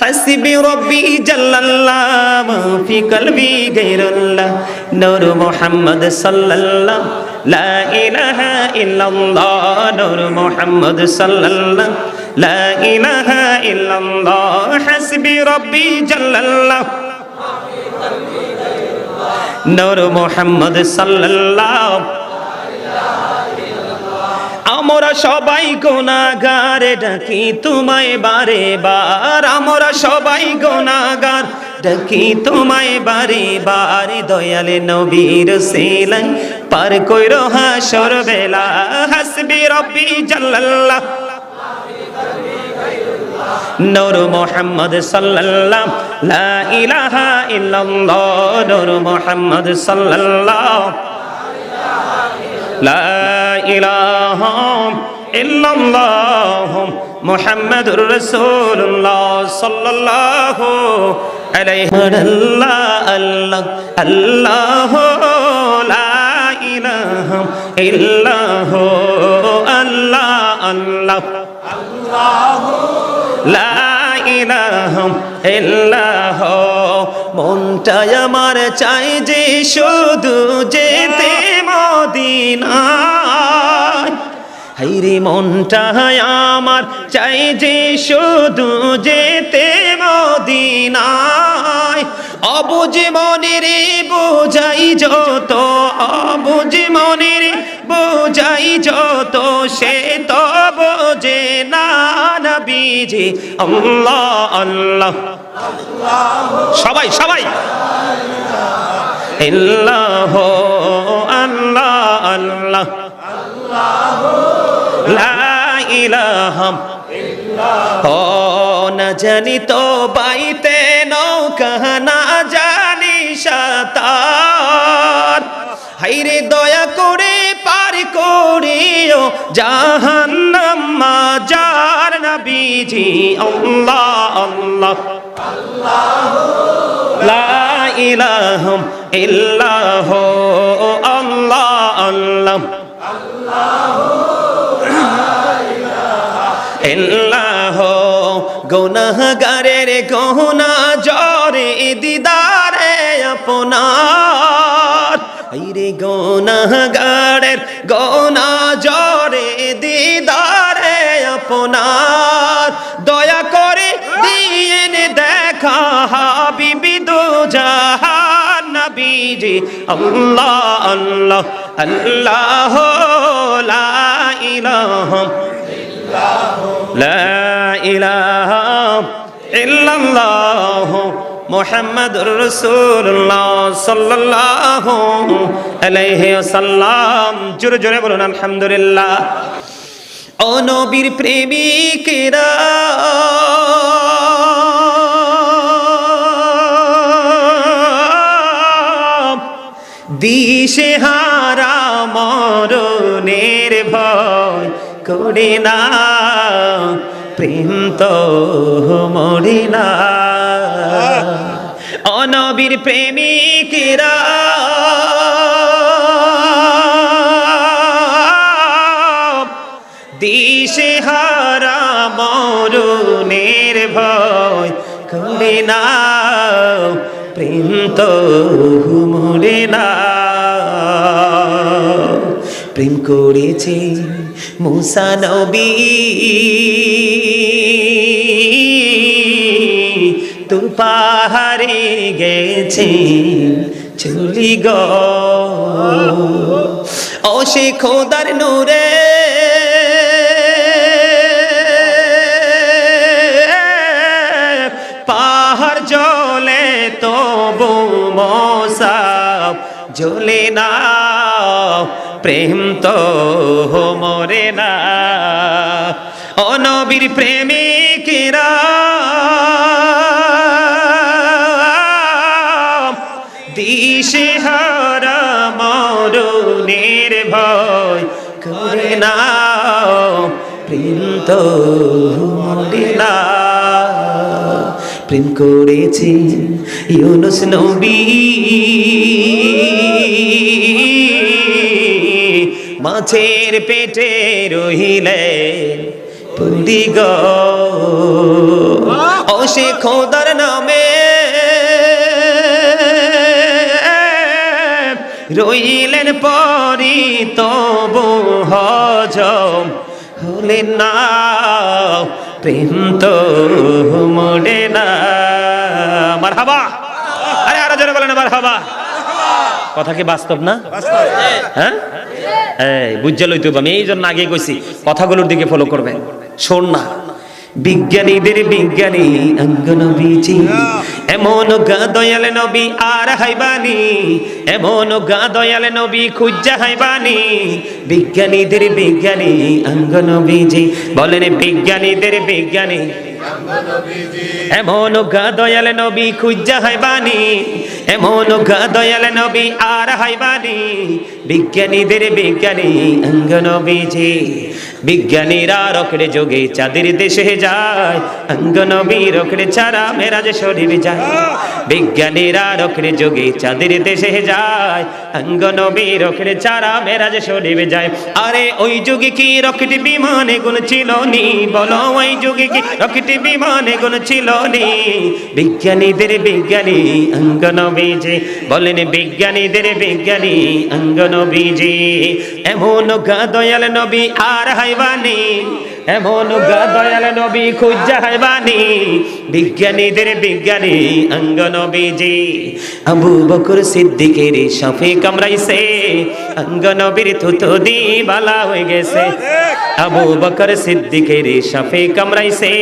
হাসিবি রব্বি জাল্লাল্লাহ ফি কলবি গায়রুল্লাহ। নূর মুহাম্মদ সাল্লাল্লাহ, লা ইলাহা ইল্লাল্লাহ, নূর মুহাম্মদ সাল্লাল্লাহ, লা ইলাহা ইল্লাল্লাহ, হাসবি রব্বি জাল্লাল্লাহ। নূর মুহাম্মদ সাল্লাল্লাহ। লা ইলাহা আমরা সবাই গোনাগার ডাকি তোমায় বারে বার? আমরা সবাই গোনাগার ডাকি তোমায় বারে বারে? দয়ালে নবীর সেলাই পার কইর হাসর বেলা, হাসবি রব্বি জাল্লাল্লাহ। নূর মোহাম্মদ সাল্লাল্লাহ, লা ইলাহা ইল্লাল্লাহ, নূর মোহাম্মদ সাল্লাল্লাহ। লা ইলাহা আল্লাহ আল্লাহ আল্লাহ আল্লাহ। আল্লাহ ইল্লাহ। মনটাই আমার চাই যে শুধু যেতে হাইরে মনটাই আমার চাই যে শুধু যেতে মদিনায়। অবুঝ মনের বোঝাই যত অবুঝ মনের বোঝাই যত, সে তো নবীজি আল্লাহ আল্লাহ। সবাই সবাই। আল্লাহ আল্লাহ। লা ইলাহা। না জানি তো বাইতে নৌকা, না জানি সাতার। হাইরে দয়া করে পার করিও জাহান্নাম নবীজি আল্লাহ আল্লাহ। লা ইল্লাহ, আল্লাহ আল্লাহ। ইল্লাহ, গুনাহগারের গহনা জরে দিদারে আপনার। আইরে গুনাহগারের গহনা জরে দিদারে আপনার। নবীজি আল্লাহ আল্লাহ আল্লাহ, লা ইলাহা ইল্লাল্লাহ মোহাম্মদ রসুল্লাহ আলাইহি সাল্লাম জোরে জোরে বলুন, আলহামদুলিল্লাহ। অনবীর প্রেমিকেরা দিশে হারা মরণের ভয় করে না। প্রেম তো মরে না। অনবীর প্রেমিকেরা দিশে হারা মরণের ভয় করে না। প্রেম তো মরে না। প্রেম করেছে মুসা নবী। তু পাহাড়ে গেছে চলি গ। খোদার নূরে। পাহাড় জলে তবু মশাব, জ্বলে না। প্রেম তো মরে না। অনবীর প্রেমিকেরা দিশে হারা মরণের ভয় করে না। প্রেম তো মরে না। প্রেম করেছে ইউনুস নবী। মাছের পেটে রহিলে পুরি গ। খোদার নামে রইলেন পরি, তবু হজম হলেন না। প্রেম তো মোড়ে না। মার হাবা আরে আরও জোরে বলেন মার হাবা কথা কি বাস্তব না? হ্যাঁ? এই বুঝছে লইতে। আমি এই জন্য আগে কইছি, কথাগুলোর দিকে ফলো করবেন। শোন না, বিজ্ঞানীদের বিজ্ঞানী অঙ্গনবীজি, এমন গা দয়াল নবী আর হাইবানি, এমন গা দয়াল নবী খুজ্জা হাইবানি। বিজ্ঞানীদের বিজ্ঞানী অঙ্গনবীজি, বলেন বিজ্ঞানীদের বিজ্ঞানী, এমন গা দয়াল নবী খুজ্জা হাইবানি। এমন দয়াল নবী আর হাইবানি বিজ্ঞানীদের বিজ্ঞানী অঙ্গ নবীজি বিজ্ঞানীরা রকড়ে যোগে চাঁদের দেশে যায়। অঙ্গ নবী রকড়ে ছাড়া মেরাজ শরীর যায়। বিজ্ঞানীরা রকড়ে যোগে চাঁদের দেশে যায়। অঙ্গ নবী রকড়ে ছাড়া মেরাজ শরীর যায়। আরে ওই যুগে কি রকেট বিমানে গুণ ছিল নি? বলো ওই যুগে কি রকেট বিমানে গুণ ছিল নি? বিজ্ঞানীদের বিজ্ঞানী অঙ্গ নবীজি, বলেন বিজ্ঞানীদের বিজ্ঞানী অঙ্গ নবীজি, এমন দয়াল নবী আর হাইবানি, এমন দয়াল নবী খুঁজা হাইবানি, বিজ্ঞানীদের বিজ্ঞানী অঙ্গ নবীজি। আবু বকর সিদ্দিকের সাফে কামড়াইছে অঙ্গ নবীর থুতু দি বালা হয়ে গেছে। আবু বকর সিদ্দিকের সাফে কামড়াইছে।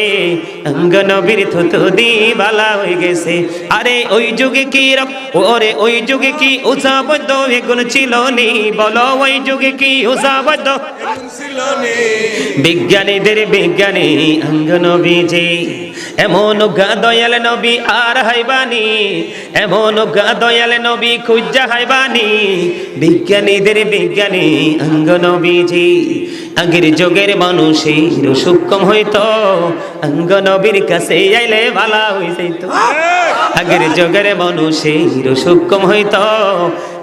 অঙ্গ নবীর থুতু দি বালা হয়ে গেছে। আরে ওই যুগে কি রক ওরে ওই যুগে কি উসাবদ্ধ এগুন ছিল নি? বলো ওই যুগে কি উসাবদ্ধ বিজ্ঞানীদের বিজ্ঞানী অঙ্গ নবীজি, এমন গা দয়াল নবী আর হাইবানি, এমন গা দয়াল নবী খুঁজা হাইবানি। বিজ্ঞানীদের বিজ্ঞানী অঙ্গ নবীজি আগের যুগের মানুষের সূক্ষ্ম হইতো। অঙ্গ নবীর কাছে আইলে ভালা হয়ে যাইতো। আগের যুগের মানুষের সূক্ষ্ম হইতো।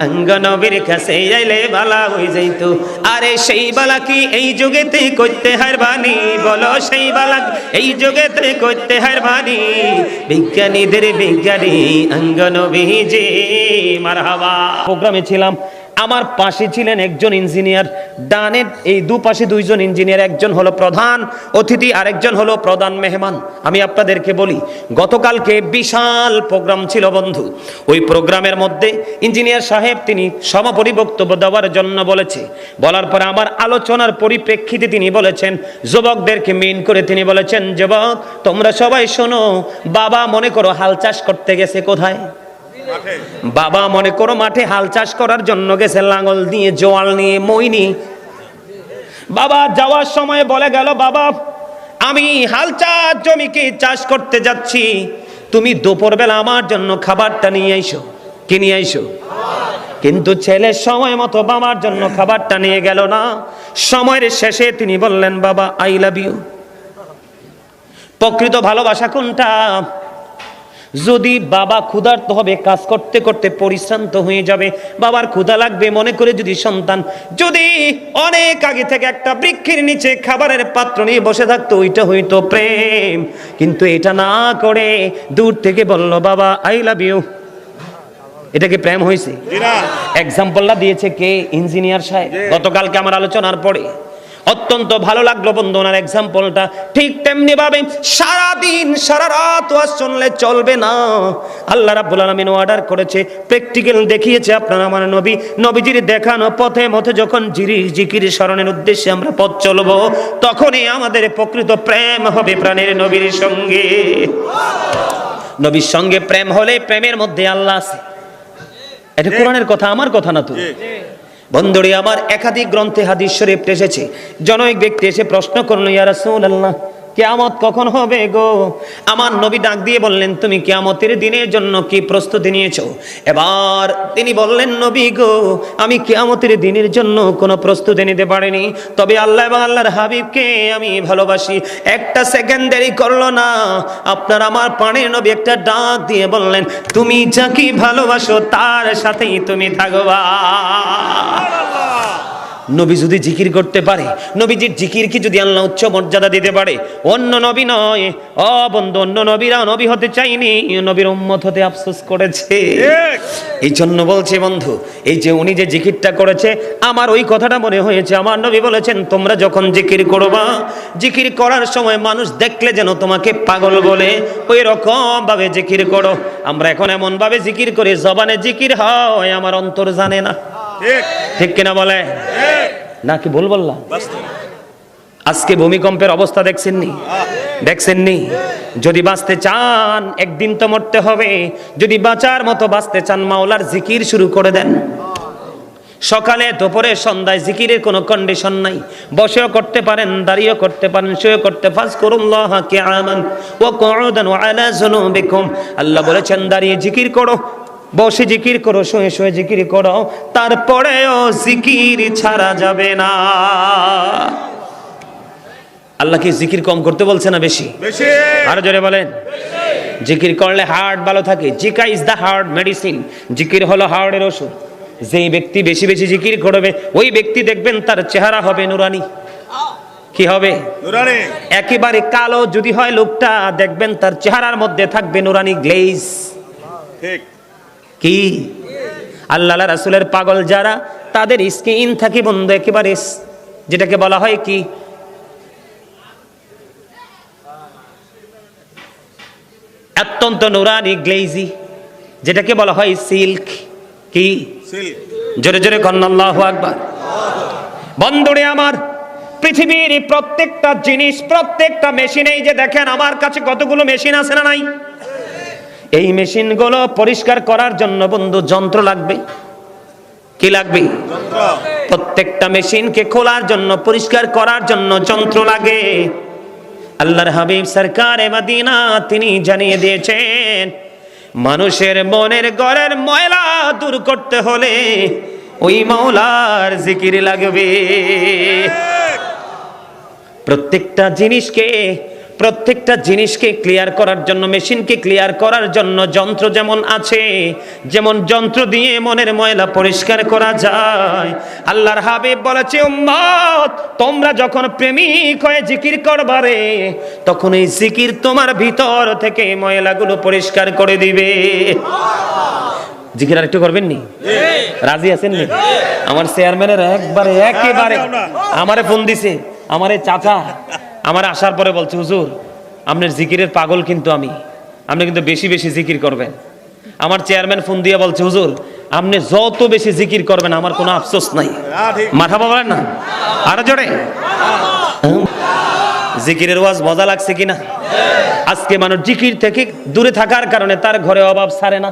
অঙ্গ নবীর কাছে আইলে ভালা হয়ে যাইতো। আরে সেই বালা কি এই যুগেতে করতে হারবানি? বলো সেই বালা এই যুগেতে করতে হারবানি? বিজ্ঞানীদের বিজ্ঞানী অঙ্গ নবীজি, মারহাবা। প্রোগ্রামে ছিলাম। আমার পাশে ছিলেন একজন ইঞ্জিনিয়ার। ডানের এই দুপাশে দুইজন ইঞ্জিনিয়ার, একজন হলো প্রধান, অতিথি আরেকজন হলো প্রধান মেহমান। আমি আপনাদেরকে বলি, গতকালকে বিশাল প্রোগ্রাম ছিল বন্ধু। ওই প্রোগ্রামের মধ্যে ইঞ্জিনিয়ার সাহেব তিনি সমাপরি বক্তব্য দেওয়ার জন্য বলেছে। বলার পরে আমার আলোচনার পরিপ্রেক্ষিতে তিনি বলেছেন, যুবকদেরকে মেন করে তিনি বলেছেন, যুবক, তোমরা সবাই শোনো, বাবা মনে করো হাল চাষ করতে গেছে কোথায়? বাবা মনে করো মাঠে হাল চাষ করার জন্য গেছে, লাঙল নিয়ে জোয়াল নিয়ে, মই নিয়ে। বাবা যাওয়ার সময় বলে গেল, বাবা, আমি হাল চাষ জমিকে চাষ করতে যাচ্ছি। তুমি দুপুরবেলা আমার জন্য খাবারটা নিয়ে আইসো কি নিয়ে আইসো কিন্তু ছেলে সময় মতো বাবার জন্য খাবারটা নিয়ে গেল না। সময়ের শেষে তিনি বললেন, বাবা আই লাভ ইউ প্রকৃত ভালোবাসা কোনটা? যদি বাবা ক্ষুধার্ত হবে কাজ করতে করতে পরিশ্রান্ত হয়ে যাবে বাবার ক্ষুধা লাগবে মনে করে যদি সন্তান যদি অনেক আগে থেকে একটা বৃক্ষের নিচে খাবারের পাত্র নিয়ে বসে থাকতো ওইটা হইতো প্রেম। কিন্তু এটা না করে দূর থেকে বলল বাবা আই লাভ ইউ এটা কি প্রেম হয়েছে এক্সাম্পলটা দিয়েছে কে? ইঞ্জিনিয়ার সাহেব। গতকালকে আমার আলোচনার পরে। অত্যন্ত ভালো লাগল বন্ধু ওনার এক্সাম্পলটা ঠিক তেমনি ভাবে সারাদিন সারা রাত ওয়াজ শুনলে চলবে না। আল্লাহ রাব্বুল আলামিন অর্ডার করেছে প্র্যাকটিক্যাল দেখিয়েছে আপনার আমার নবী। নবীজির দেখানো পথে মথে যখন জিরি জিকির স্মরণের উদ্দেশ্যে আমরা পথ চলবো তখনই আমাদের প্রকৃত প্রেম হবে প্রাণের নবীর সঙ্গে। নবীর সঙ্গে প্রেম হলে প্রেমের মধ্যে আল্লাহ আছে। এটা কোরআনের কথা আমার কথা না তো বন্ধুরে আমার একাধিক গ্রন্থে হাদিস শরীফ এসেছে। জনৈক ব্যক্তি এসে প্রশ্ন করল ইয়া রাসূলুল্লাহ কিয়ামত কখন হবে গো? আমার নবী ডাক দিয়ে বললেন, তুমি কেয়ামতের দিনের জন্য কি প্রস্তুতি নিয়েছো? এবার তিনি বললেন, নবী গো, আমি কেয়ামতের দিনের জন্য কোনো প্রস্তুতি নিতে পারিনি। তবে আল্লাহ এবং আল্লাহর হাবিবকে আমি ভালোবাসি। একটা সেকেন্ড দেরি করল না। আপনার আমার পানের নবী একটা ডাক দিয়ে বললেন, তুমি যাকে ভালোবাসো তার সাথেই তুমি থাকবা। নবী যদি জিকির করতে পারে নবীজির জিকির কি যদি আল্লাহ উচ্চ মর্যাদা দিতে পারে? অন্য নবী নয়। অ বন্ধু অন্য নবীরা নবী হতে চাইনি নবীর উম্মত হতে আফসোস করেছে। এই জন্য বলছে বন্ধু এই যে উনি যে জিকিরটা করেছে আমার ওই কথাটা মনে হয়েছে। আমার নবী বলেছেন তোমরা যখন জিকির করবা জিকির করার সময় মানুষ দেখলে যেন তোমাকে পাগল বলে। ওই রকম ভাবে জিকির করো। আমরা এখন এমন ভাবে জিকির করি জবানে জিকির হয় আমার অন্তর জানে না। ঠিক। কিনা বলে? নাকি ভুল বললাম আজকে ভূমিকম্পের অবস্থা দেখছেননি? দেখছেননি? যদি বাঁচতে চান একদিন তো মরতে হবে। যদি বাঁচার মতো বাঁচতে চান মাওলার জিকির শুরু করে দেন। সকালে দুপুরে সন্ধ্যায় জিকিরের কোনো কন্ডিশন নাই। বসেও করতে পারেন দাঁড়িয়েও করতে পারেন শুয়েও করতে ফাজ করুন কুউদান ওয়া আলা যুনুবিকুম আল্লাহ বলেছেন দাঁড়িয়ে জিকির করো। বসে জিকির করো শুয়ে শুয়ে জিকির করো তারপরেও জিকির ছাড়া যাবে না। আল্লাহকে জিকির কম করতে বলছে না বেশি। আরও জোরে বলেন। জিকির করলে হার্ট ভালো থাকে। জিকা ইজ দ্য হার্ট মেডিসিন। জিকির হলো হার্টের ওষুধ। যেই ব্যক্তি বেশি বেশি জিকির করবে ওই ব্যক্তি দেখবেন তার চেহারা হবে নুরানি। কি হবে? নুরানি। একেবারে কালো যদি হয় লোকটা দেখবেন তার চেহারার মধ্যে থাকবে নুরানি গ্লেজ। ঠিক। কি? আল্লাহ রাসুলের পাগল যারা তাদের স্কিন থাকে বন্ধু একেবারে যেটাকে বলা হয় কি? অত্যন্ত নুরানি গ্লেজি যেটাকে বলা হয় সিল্ক কি? সিল্ক জোরে জোরে কন্নাল্লাহু আকবার। বন্ধুরে আমার পৃথিবীর প্রত্যেকটা জিনিস প্রত্যেকটা মেশিন এই যে দেখেন আমার কাছে কতগুলো মেশিন আছে না নাই? এই মেশিনগুলো পরিষ্কার করার জন্য বন্ধু যন্ত্র লাগবে। কি লাগবে? প্রত্যেকটা মেশিনকে খোলার জন্য পরিষ্কার করার জন্য যন্ত্র লাগে। আল্লাহর হাবিব সরকার মাদিনা তিনি জানিয়ে দিয়েছেন মানুষের মনের গড়ের ময়লা দূর করতে হলে ওই মাওলার জিকির লাগবে। প্রত্যেকটা জিনিসকে প্রত্যেকটা জিনিসকে ক্লিয়ার করার জন্য মেশিনকে ক্লিয়ার করার জন্য যন্ত্র যেমন আছে যেমন যন্ত্র দিয়ে মনের ময়লা পরিষ্কার করা যায়। আল্লাহর হাবিব বলেছে উম্মত তোমরা যখন প্রেমিক হয়ে জিকির করবারে তখন এই জিকির তোমার ভিতর থেকে ময়লাগুলো পরিষ্কার করে দিবে। জিকির আর একটু করবেন নি? রাজি আছেন নি? আমার চেয়ারম্যানের একবারে একেবারে আমারে ফোন দিছে আমারে চাচা আমার আসার পরে বলছে, হুজুর, আপনার জিকিরের পাগল কিন্তু আমি। আপনি কিন্তু বেশি বেশি জিকির করবেন। আমার চেয়ারম্যান ফোন দিয়ে বলছে, হুজুর, আপনি যত বেশি জিকির করবেন, আমার কোনো আফসোস নাই। মাথা বলেন না? আরও জোরে? জিকিরের ওয়াজ মজা লাগছে কিনা আজকে মানুষ জিকির থেকে দূরে থাকার কারণে তার ঘরে অভাব সারে না।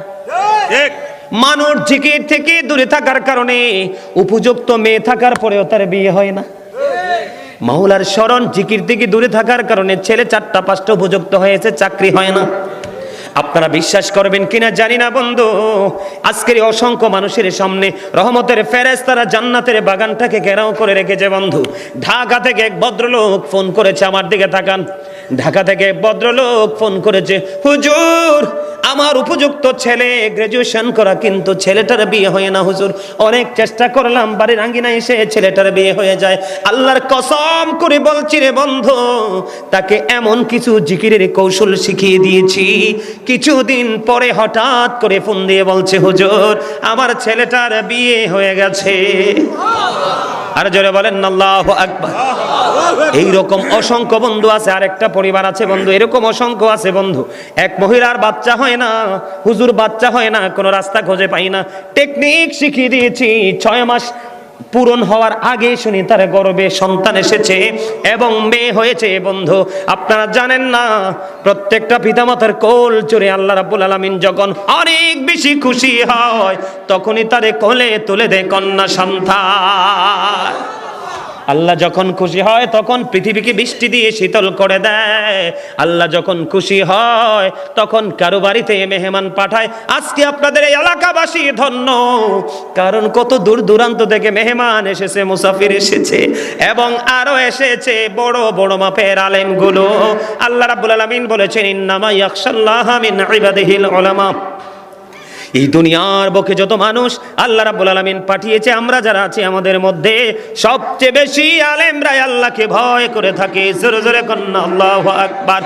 মানুষ জিকির থেকে দূরে থাকার কারণে উপযুক্ত মেয়ে থাকার পরেও তার বিয়ে হয় না। মাওলার স্মরণ জিকির থেকে দূরে থাকার কারণে ছেলে চারটা পাঁচটা উপযুক্ত হয়েছে, চাকরি হয় না। আপনারা বিশ্বাস করবেন কিনা জানি না বন্ধু। আজকের অসংখ্য মানুষের সামনে রহমতের ফেরেজ তারা জান্নাতের বাগানটাকে ঘেরাও করে রেখেছে বন্ধু। ঢাকা থেকে এক ভদ্রলোক ফোন করেছে আমার দিকে তাকান। ঢাকা থেকে ভদ্রলোক ফোন করেছে, হুজুর, আমার উপযুক্ত ছেলে গ্রাজুয়েশন করা কিন্তু ছেলেটার বিয়ে হয় না, হুজুর। অনেক চেষ্টা করলাম, বাড়ির আঙ্গিনা এসে ছেলেটার বিয়ে হয়ে যায়। আল্লাহর কসম করে বলছি রে বন্ধু, তাকে এমন কিছু জিকিরের কৌশল শিখিয়ে দিয়েছি। কিছুদিন পরে হঠাৎ করে ফোন দিয়ে বলছে, হুজুর, আমার ছেলেটার বিয়ে হয়ে গেছে। আর জোরে বলেন, আল্লাহ আকবার। এই রকম অসংখ্য বন্ধু আছে আর একটা পরিবার আছে বন্ধু, এরকম অসংখ্য আছে বন্ধু। এক মহিলার বাচ্চা হয় না, হুজুর বাচ্চা হয় না, কোনো রাস্তা খুঁজে পাই না। টেকনিক শিখিয়ে দিয়েছি, ছয় মাস পূরণ হওয়ার আগে শুনি, তার গর্বে সন্তান এসেছে এবং মেয়ে হয়েছে বন্ধু। আপনারা জানেন না, প্রত্যেকটা পিতামাতার কোল চড়ে আল্লাহ রাব্বুল আলামিন যখন অনেক বেশি খুশি হয়, তখনই তারে কোলে তুলে দেয় কন্যা সন্তান। আল্লাহ যখন খুশি হয়, তখন পৃথিবীকে বৃষ্টি দিয়ে শীতল করে দেয়। আল্লাহ যখন খুশি হয়, তখন কারও বাড়িতে মেহমান পাঠায়। আজকে আপনাদের এই এলাকাবাসী ধন্য। কারণ কত দূর দূরান্ত থেকে মেহমান এসেছে, মুসাফির এসেছে, এবং আরও এসেছে বড় বড় মাপের আলেমগুলো। আল্লাহ রাব্বুল আলামিন বলেছেন, ইন্নামা ইয়াখশাল্লাহ মিন ইবাদিহিল উলামা। এই দুনিয়ার বুকে যত মানুষ আল্লাহ রাব্বুল আলামিন পাঠিয়েছে, আমরা যারা আছি আমাদের মধ্যে সবচেয়ে বেশি আলেমরাই আল্লাহকে ভয় করে থাকে। জোরে জোরে কন্যা আকবার।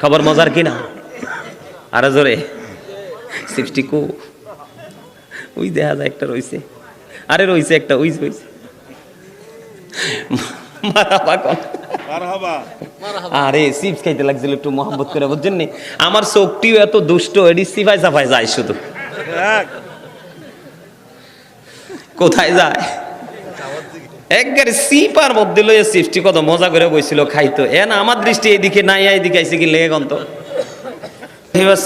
খবর মজার কিনা? আরও জোরে। সিক্সটি কু। ওই দেখা যায় একটা রইছে। আরে রইছে একটা, ওই রইছে। মারাবা কন মারহাবা আরে চিপস খাইতে লাগছিল একটু করে বুঝছেন নি? আমার চোখটিও এত দুষ্ট সিফাই সাফাই যায় শুধু। কোথায় যায়? একবারে সিপার মধ্যে লইয়া সিফটি কত মজা করে বইছিল খাইতো। এ না আমার দৃষ্টি এইদিকে নাই এইদিকে আইসে কি লেগে গন্ত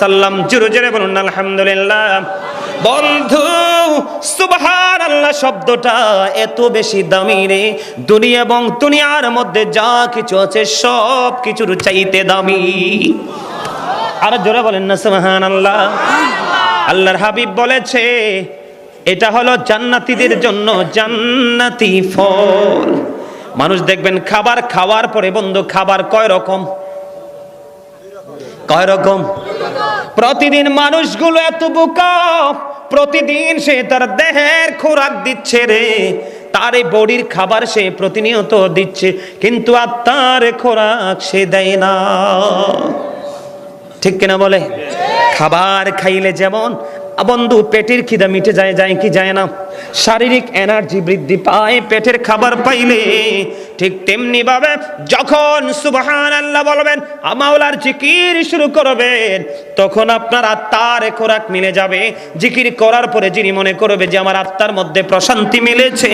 সাল্লাম জোরে জোরে বলুন আলহামদুলিল্লাহ। বন্ধু সুবহান আল্লাহ শব্দটা এত বেশি দামি রে। দুনিয়া এবং দুনিয়ার মধ্যে যা কিছু আছে, সব কিছুর চাইতে দামি। আর জোরে বলেন না সুবহান আল্লাহ আল্লাহর হাবিব বলেছে, এটা হলো জান্নাতীদের জন্য জান্নাতি ফল। মানুষ দেখবেন খাবার খাওয়ার পরে বন্ধু, খাবার কয় রকম? কয় রকম? প্রতিদিন মানুষগুলো এত বোকা, প্রতিদিন সে তার দেহের খোরাক দিচ্ছে রে। তার এই বডির খাবার সে প্রতিনিয়ত দিচ্ছে, কিন্তু আত্মার খোরাক সে দেয় না। ঠিক কিনা বলে? খাবার খাইলে যেমন বন্ধু, পেটের খিদা মিটে যায় যায় কি যায় না? শারীরিক এনার্জি বৃদ্ধি পায়, পেটের খাবার পাইলে। ঠিক তেমনি ভাবে যখন সুবহান আল্লাহ বলবেন, আমাওলার জিকির শুরু করবেন, তখন আপনার আত্মার খোরাক মিলে যাবে। জিকির করার পরে যিনি মনে করবে যে, আমার আত্মার মধ্যে প্রশান্তি মিলেছে,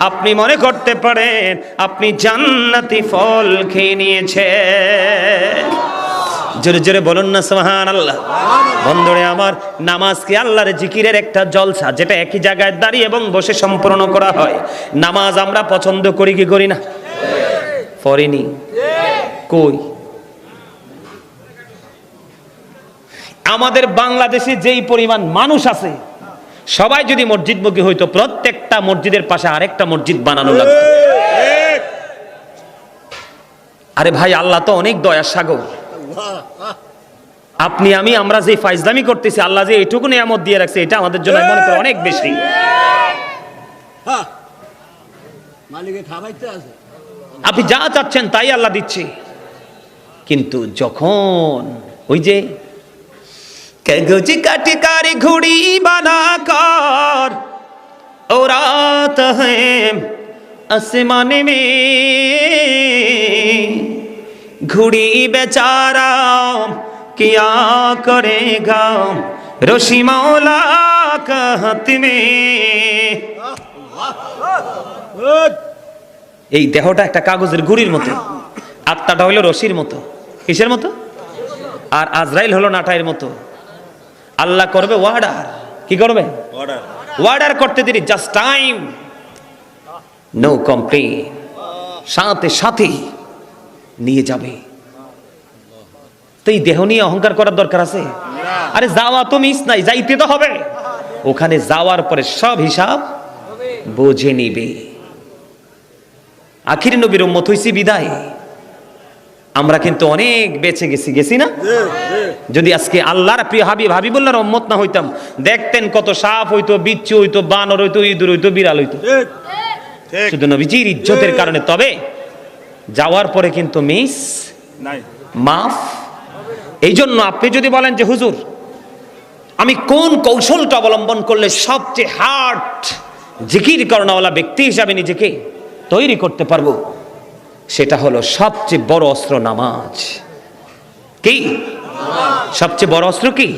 আপনি মনে করতে পারেন, আপনি জান্নাতি ফল খেয়ে নিয়েছেন। জোরে জোরে বলুন না সোহান আল্লাহ বন্ধুরে আমার নামাজকে আল্লাহর জিকিরের একটা জলসা যেটা একই জায়গায় দাঁড়িয়ে এবং বসে সম্পূর্ণ করা হয়। নামাজ আমরা পছন্দ করি কি করি না? পড়িনি কই? আমাদের বাংলাদেশে যেই পরিমাণ মানুষ আছে সবাই যদি মসজিদমুখী হইতো প্রত্যেকটা মসজিদের পাশে আরেকটা মসজিদ বানানো লাগতো। আরে ভাই আল্লাহ তো অনেক দয়ার সাগর। আপনি আমি আমরা যে ফাইজলামি করতেছি আল্লাহ যে এইটুকু নিয়ামত দিয়ে রাখছে এটা আমাদের জন্য মনে করে অনেক বেশি। আপনি যা চাচ্ছেন তাই আল্লাহ দিচ্ছে। কিন্তু যখন ওই যে কাগজি কাটি কারি ঘুড়ি বানা কর ও রাত আসমানে মে ঘুড়ি বেচারা কিয়া করেগা? রশি মৌলা কাহাত মে। এই দেহটা একটা কাগজের ঘুড়ির মতো। আত্মাটা হলো রশির মতো। কিসের মতো? আর আজরাইল হলো নাটায়ের মতো। আল্লাহ করবে ওয়ার্ডার কি করবে? ওয়ার্ডার করতে তিনি জাস্ট টাইম নো কমপ্লেন সাথে সাথেই নিয়ে যাবে। তো এই দেহ নিয়ে অহংকার করার দরকার আছে? আরে যাওয়া তো মিস নাই যাইতে তো হবে। ওখানে যাওয়ার পরে সব হিসাব বুঝে নিবে। আখির নবীর উম্মত হইছি বিদায়। আমরা কিন্তু অনেক বেঁচে গেছি গেছি না? যদি আজকে আল্লাহর প্রিয় হাবিব হাবিবুল্লাহর উম্মত না হইতাম দেখতেন কত সাপ হইতো বিচ্ছু হইতো বানর হইতো ইঁদুর হইতো বিড়াল হইতো। ঠিক ঠিক। শুধু নবীজির ইজ্জতের কারণে। তবে যাওয়ার পরে কিন্তু মিস মাফ। এই জন্য আপনি যদি বলেন যে হুজুর আমি কোন কৌশলটা অবলম্বন করলে সবচেয়ে হার্ড জিকির করণাওয়ালা ব্যক্তি হিসাবে নিজেকে তৈরি করতে পারব? সেটা হলো সবচেয়ে বড় অস্ত্র নামাজ। কি? সবচেয়ে বড় অস্ত্র কি?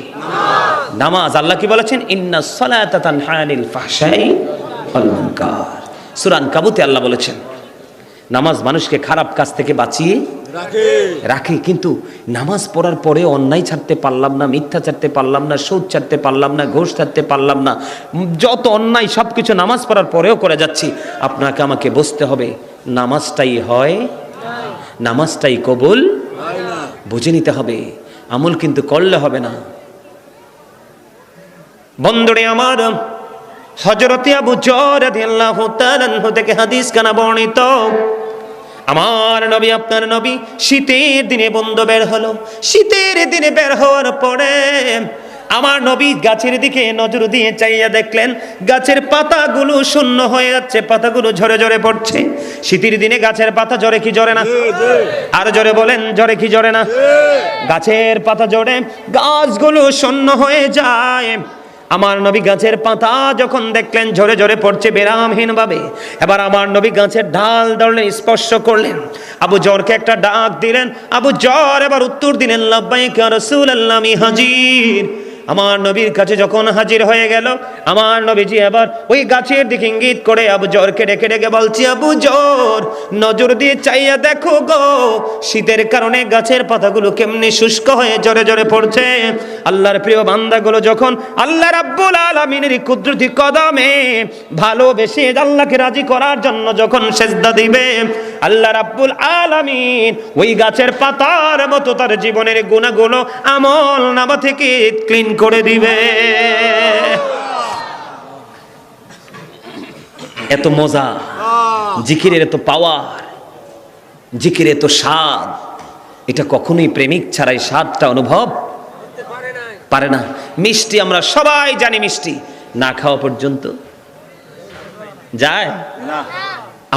নামাজ। আল্লাহ কি বলেছেন? ইন্না সালাতা তানহা আনিল ফাহশাই ওয়াল মুনকার। সূরা আনকাবুতে আল্লাহ বলেছেন নামাজ মানুষকে খারাপ কাজ থেকে বাঁচিয়ে রাখে। রাখি। কিন্তু নামাজ পড়ার পরে অন্যায় ছাড়তে পারলাম না মিথ্যা ছাড়তে পারলাম না সুদ ছাড়তে পারলাম না ঘোষ ছাড়তে পারলাম না যত অন্যায় সব কিছু নামাজ পড়ার পরেও করে যাচ্ছি আপনাকে আমাকে বসতে হবে। নামাজটাই হয় নামাজটাই কবুল বুঝে নিতে হবে। আমল কিন্তু করলে হবে না। বন্ধুরে আমার হজরতে আবু জর রাদিয়াল্লাহু তাআলা থেকে হাদিস কানা বর্ণিত। আমার নবী আপনার নবী শীতের দিনে বন্ধ বের হলো। শীতের দিনে বের হওয়ার পরে আমার নবী গাছের দিকে নজর দিয়ে চাইয়া দেখলেন গাছের পাতাগুলো শূন্য হয়ে যাচ্ছে পাতাগুলো ঝরে ঝরে পড়ছে। শীতের দিনে গাছের পাতা ঝরে কি ঝরে না? আর জোরে বলেন ঝরে কি ঝরে না? গাছের পাতা ঝরে গাছগুলো শূন্য হয়ে যায়। আমার নবী গাছের পাতা যখন দেখলেন, ঝরে ঝরে পড়ছে বেরামহীন ভাবে এবার আমার নবী গাছের ঢাল ধরলেন স্পর্শ করলেন। আবু জরকে একটা ডাক দিলেন, আবু জর, এবার উত্তর দিলেন, লাব্বাইক রসুল আল্লামি হাজির। আমার নবীর কাছে যখন হাজির হয়ে গেল, আমার নবীজি এবার ওই গাছের দিকে ইঙ্গিত করে আবু জরকে ডেকে ডেকে বলছি, আবু জর, নজর দিয়ে চাইয়া দেখো গো, শীতের কারণে গাছের পাতাগুলো কেমনি শুষ্ক হয়ে জরে জরে পড়ছে। আল্লাহর প্রিয় বান্দাগুলো যখন আল্লাহ রাব্বুল আলামিনের কুদরতি কদমে ভালোবেসে আল্লাহকে রাজি করার জন্য যখন সেজদা দিবে আল্লাহ রাব্বুল আলামিন ওই গাছের পাতার মতো তার জীবনের গুণাগুলো আমল নামা থেকে ক্লিন করে দিবে। এত মজা, জিকিরের এত পাওয়ার জিকির এত স্বাদ, এটা কখনোই প্রেমিক ছাড়াই স্বাদটা অনুভব পারে না। মিষ্টি আমরা সবাই জানি মিষ্টি, না খাওয়া পর্যন্ত যায়? না।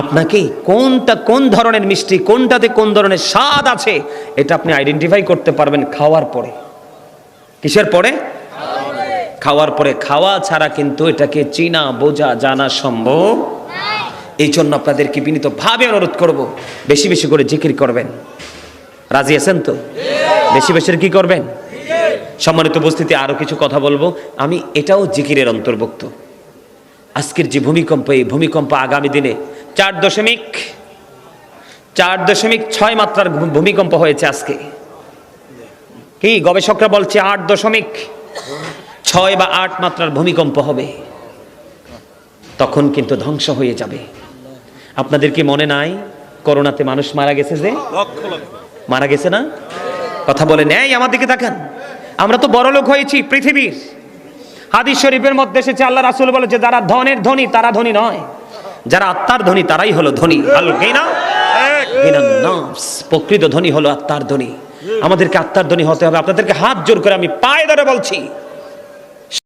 আপনাকে কোনটা কোন ধরনের মিষ্টি, কোনটাতে কোন ধরনের স্বাদ আছে, এটা আপনি আইডেন্টিফাই করতে পারবেন খাওয়ার পরে। কিসের পরে? খাওয়ার পরে। খাওয়া ছাড়া কিন্তু এটাকে চিনা, বোঝা, জানা সম্ভব এই জন্য আপনাদেরকে বিনীত ভাবে অনুরোধ করব, বেশি বেশি করে জিকির করবেন। রাজি আছেন তো? বেশি বেশি কি করবেন? সম্মানিত উপস্থিতি, আরও কিছু কথা বলব। আমি এটাও জিকিরের অন্তর্ভুক্ত। আজকের যে ভূমিকম্প, এই ভূমিকম্প আগামী দিনে চার দশমিক চার দশমিক ছয় মাত্রার ভূমিকম্প হয়েছে আজকে। কি গবেষকরা বলছে আট দশমিক ছয় বা আট মাত্রার ভূমিকম্প হবে। তখন কিন্তু ধ্বংস হয়ে যাবে। আপনাদের কি মনে নাই? করোনাতে মানুষ মারা গেছে যে? মারা গেছে না? কথা বলে নেয় আমার দিকে তাকান। আমরা তো বড় লোক হয়েছি পৃথিবীর। হাদিস শরীফের মধ্যে এসেছে, আল্লাহ রাসূল বলেছে, যারা ধনের ধনী, তারা ধনী নয়। যারা আত্মার ধনী তারাই হলো ধনী। আল গিনা? প্রকৃত ধনী হলো আত্মার ধনী। আমাদেরকে আত্মার ধনী হতে হবে। আপনাদেরকে হাত জোর করে আমি পায়ে ধরে বলছি।